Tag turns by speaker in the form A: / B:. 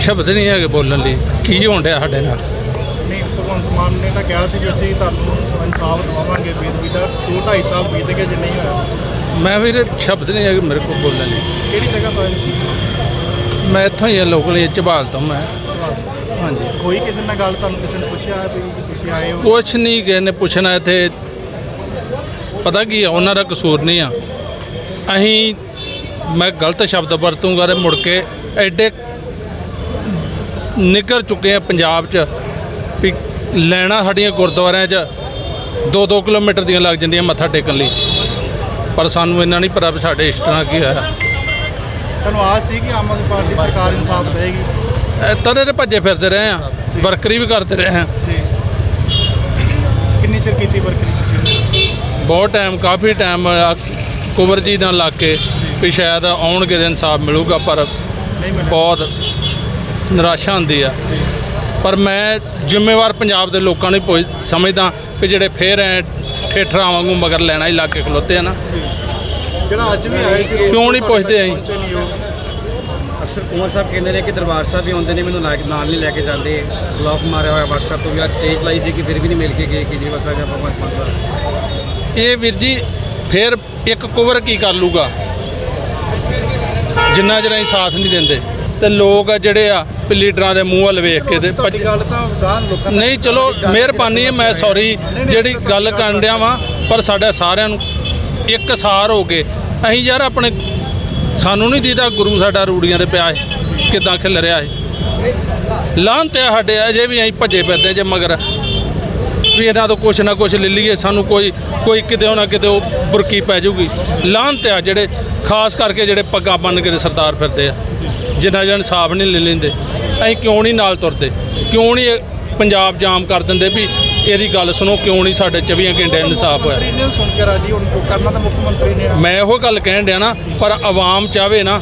A: ਸ਼ਬਦ ਨਹੀਂ ਹੈਗੇ ਬੋਲਣ ਲਈ। ਕੀ ਹੋਣ ਡਿਆ ਸਾਡੇ ਨਾਲ?
B: ਨਹੀਂ ਭਗਵੰਤ ਮਾਨ ਨੇ ਤਾਂ ਕਿਹਾ ਸੀ ਕਿ ਅਸੀਂ ਤੁਹਾਨੂੰ ਇਨਸਾਫ ਦਵਾਵਾਂਗੇ ਬੇਦਬੀ ਦਾ। 2.5 ਸਾਲ ਬੀਤ ਗਏ ਜੇ ਨਹੀਂ ਹੋਇਆ।
A: ਮੈਂ ਵੀਰੇ ਸ਼ਬਦ ਨਹੀਂ ਹੈਗੇ ਮੇਰੇ ਕੋਲ ਬੋਲਣ ਲਈ।
B: ਕਿਹੜੀ ਜਗ੍ਹਾ ਤੋਂ ਆਏ ਸੀ?
A: ਮੈਂ ਇੱਥੋਂ ਹੀ ਲੋਕਲ ਹੀ ਝਬਾਲ ਤੋਂ ਮੈਂ। ਹਾਂਜੀ।
B: ਕੋਈ ਕਿਸੇ ਨਾਲ ਗੱਲ ਤੁਹਾਨੂੰ ਕਿਸੇ ਨੇ ਪੁੱਛਿਆ ਵੀ ਤੁਸੀਂ ਆਏ ਹੋ?
A: ਕੁਛ ਨਹੀਂ ਕਿਸੇ ਨੇ ਪੁੱਛਣਾ ਇੱਥੇ। ਪਤਾ ਕੀ ਆ ਉਹਨਾਂ ਦਾ ਕਸੂਰ ਨਹੀਂ ਆ। ਅਸੀਂ ਮੈਂ ਗਲਤ ਸ਼ਬਦ ਵਰਤੂੰਗਾ ਤੇ ਮੁੜ ਕੇ ਐਡੇ ਨਿਕਲ ਚੁੱਕੇ ਆ ਪੰਜਾਬ 'ਚ ਵੀ ਲੈਣਾ ਸਾਡੀਆਂ ਗੁਰਦੁਆਰਿਆਂ 'ਚ 2-2 ਕਿਲੋਮੀਟਰ ਦੀਆਂ ਲੱਗ ਜਾਂਦੀਆਂ ਮੱਥਾ ਟੇਕਣ ਲਈ। ਪਰ ਸਾਨੂੰ ਇਹਨਾਂ ਨਹੀਂ ਪਤਾ ਵੀ ਸਾਡੇ ਇਸ ਤਰ੍ਹਾਂ ਕੀ ਹੋਇਆ।
B: ਤੁਹਾਨੂੰ ਆਸ ਸੀ ਕਿ ਆਮ ਆਦਮੀ ਪਾਰਟੀ ਸਰਕਾਰ ਇਨਸਾਫ
A: ਇਹ ਤਦੇ ਤੇ ਭੱਜੇ ਫਿਰਦੇ ਰਹੇ ਆ ਵਰਕਰੀ ਵੀ ਕਰਦੇ ਰਹੇ ਆ।
B: ਕਿੰਨੀ ਚਿਰ ਕੀਤੀ ਵਰਕਰੀ ਤੁਸੀਂ?
A: ਬਹੁਤ ਟਾਈਮ ਕਾਫੀ ਟਾਈਮ ਕੁਵਰ ਜੀ ਨਾਲ ਲੱਗ ਕੇ ਵੀ ਸ਼ਾਇਦ ਆਉਣਗੇ ਇਨਸਾਫ ਮਿਲੂਗਾ ਪਰ ਬਹੁਤ ਨਿਰਾਸ਼ਾ ਹੁੰਦੀ ਆ। ਪਰ ਮੈਂ ਜ਼ਿੰਮੇਵਾਰ ਪੰਜਾਬ ਦੇ ਲੋਕਾਂ ਨੂੰ ਪੁੱਛ ਸਮਝਦਾ ਵੀ ਜਿਹੜੇ ਫੇਰ ਐ ਠੇਠਰਾਂ ਵਾਂਗੂ ਮਗਰ ਲੈਣਾ ਹੀ ਲਾ ਕੇ ਖਲੋਤੇ ਆ ਨਾ।
B: ਜਿਹੜਾ ਅੱਜ ਵੀ ਆਏ ਸੀ
A: ਕਿਉਂ ਨਹੀਂ ਪੁੱਛਦੇ
B: ਉਹ।
C: ਅਕਸਰ ਕੁਮਾਰ ਸਾਹਿਬ ਕਹਿੰਦੇ ਨੇ ਕਿ ਦਰਬਾਰ ਸਾਹਿਬ ਵੀ ਆਉਂਦੇ ਨੇ ਮੈਨੂੰ ਨਾਲ ਨਾਲ ਨਹੀਂ ਲੈ ਕੇ ਜਾਂਦੇ। ਬਲੌਕ ਮਾਰਿਆ ਹੋਇਆ WhatsApp ਤੋਂ ਵੀ ਅੱਜ ਸਟੇਜ ਲਾਈ ਸੀ ਕਿ ਫਿਰ ਵੀ ਨਹੀਂ ਮਿਲ ਕੇ ਗਏ ਕੇਜਰੀਵਾਲ ਸਾਹਿਬ ਜਾਂ ਭਗਵੰਤ ਸਾਹਿਬ।
A: ਇਹ ਵੀਰ ਜੀ ਫੇਰ ਇੱਕ ਕੁਵਰ ਕੀ ਕਰ ਲੂਗਾ? ਜਿੰਨਾ ਚਿਰ ਅਸੀਂ ਸਾਥ ਨਹੀਂ ਦਿੰਦੇ। ਤੇ ਲੋਕ ਆ ਜਿਹੜੇ ਆ ਲੀਡਰਾਂ ਦੇ ਮੂੰਹ ਵੱਲ ਵੇਖ ਕੇ ਤੇ ਭੱਜ
B: ਤੁਹਾਡੀ ਗੱਲ ਤਾਂ ਗਾਂ ਲੋਕਾਂ
A: ਨਹੀਂ ਚਲੋ ਮਿਹਰਬਾਨੀ ਹੈ ਮੈਂ ਸੌਰੀ ਜਿਹੜੀ ਗੱਲ ਕਰਨ ਡਿਆ ਵਾਂ ਪਰ ਸਾਡਾ ਸਾਰਿਆਂ ਨੂੰ ਇੱਕ ਸਾਰ ਹੋ ਕੇ ਅਸੀਂ ਯਾਰ ਆਪਣੇ ਸਾਨੂੰ ਨਹੀਂ ਦੀਦਾ ਗੁਰੂ ਸਾਡਾ ਰੂੜੀਆਂ ਦੇ ਪਿਆ ਹੈ ਕਿਦਾਂ ਖਿਲ ਰਿਹਾ ਹੈ ਲਾਹਨਤ ਹੈ ਸਾਡੇ ਅਜੇ ਵੀ ਅਸੀਂ ਭੱਜੇ ਫਿਰਦੇ ਜੇ ਮਗਰ। ਵੀ ਇਹਨਾਂ ਤੋਂ ਕੁਛ ਨਾ ਕੁਛ ਲੈ ਲਈਏ ਸਾਨੂੰ ਕੋਈ ਕੋਈ ਕਿਤੇ ਨਾ ਕਿਤੇ ਉਹ ਬੁਰਕੀ ਪੈ ਜਾਊਗੀ। ਲਾਹਨਤ ਆ ਜਿਹੜੇ ਖਾਸ ਕਰਕੇ ਜਿਹੜੇ ਪੱਗਾਂ ਬੰਨ ਕੇ ਸਰਦਾਰ ਫਿਰਦੇ ਆ ਜਿੰਨਾ ਜਨ ਇਨਸਾਫ ਨਹੀਂ ਲੈ ਲੈਂਦੇ। ਅਸੀਂ ਕਿਉਂ ਨਹੀਂ ਨਾਲ ਤੁਰਦੇ? ਕਿਉਂ ਨਹੀਂ ਪੰਜਾਬ ਜਾਮ ਕਰ ਦਿੰਦੇ ਵੀ ਇਹਦੀ ਗੱਲ ਸੁਣੋ ਕਿਉਂ ਨਹੀਂ ਸਾਡੇ 24 ਘੰਟੇ ਇਨਸਾਫ ਹੋਇਆ?
B: ਸੁਣ ਕੇ ਰਾਜੀ? ਹੁਣ ਉਹ ਕਰਨਾ ਤਾਂ ਮੁੱਖ ਮੰਤਰੀ ਨੇ।
A: ਮੈਂ ਇਹੋ ਗੱਲ ਕਹਿਣ ਡਿਆ ਨਾ ਪਰ ਆਵਾਮ ਚਾਹਵੇ ਨਾ